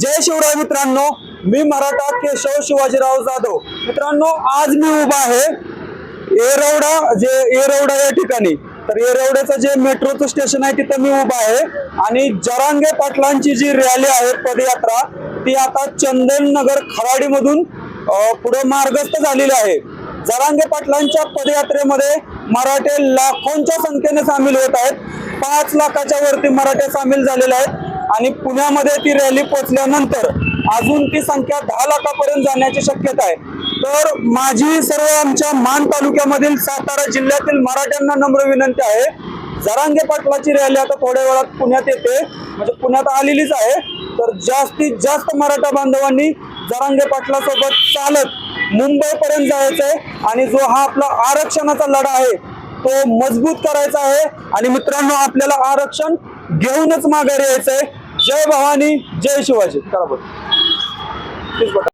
जय शिवराय मित्रांनो मी मराठा केशव शिवाजीराव जाधव. मित्रांनो आज मी उभा आहे येरवडा जे एरवडा या ठिकाणी. तर एरवड्याचं जे मेट्रोचं स्टेशन आहे तिथं मी उभा आहे. आणि जरांगे पाटलांची जी रॅली आहे पदयात्रा ती आता चंदननगर खराडीमधून पुढे मार्गस्थ झालेली आहे. जरांगे पाटलांच्या पदयात्रेमध्ये मराठे लाखोंच्या संख्येने सामील होत आहेत. पाच लाखाच्या वरती मराठे सामील झालेले आहेत. आणि पुण्यामध्ये ती रॅली पोहोचल्यानंतर अजून ती संख्या दहा लाखापर्यंत जाण्याची शक्यता आहे. तर माझी सर्व आमच्या मान तालुक्यामधील सातारा जिल्ह्यातील मराठ्यांना नम्र विनंती आहे. जरांगे पाटलाची रॅली आता थोड्या वेळात पुण्यात येते. म्हणजे पुण्यात आलेलीच आहे. तर जास्तीत जास्त मराठा बांधवांनी जरांगे पाटलासोबत चालत मुंबईपर्यंत जायचंय. आणि जो हा आपला आरक्षणाचा लढा आहे तो मजबूत करायचा आहे. आणि मित्रांनो आपल्याला आरक्षण घेऊनच माघारी यायचंय जय भवानी जय शिवाजी चला बरं.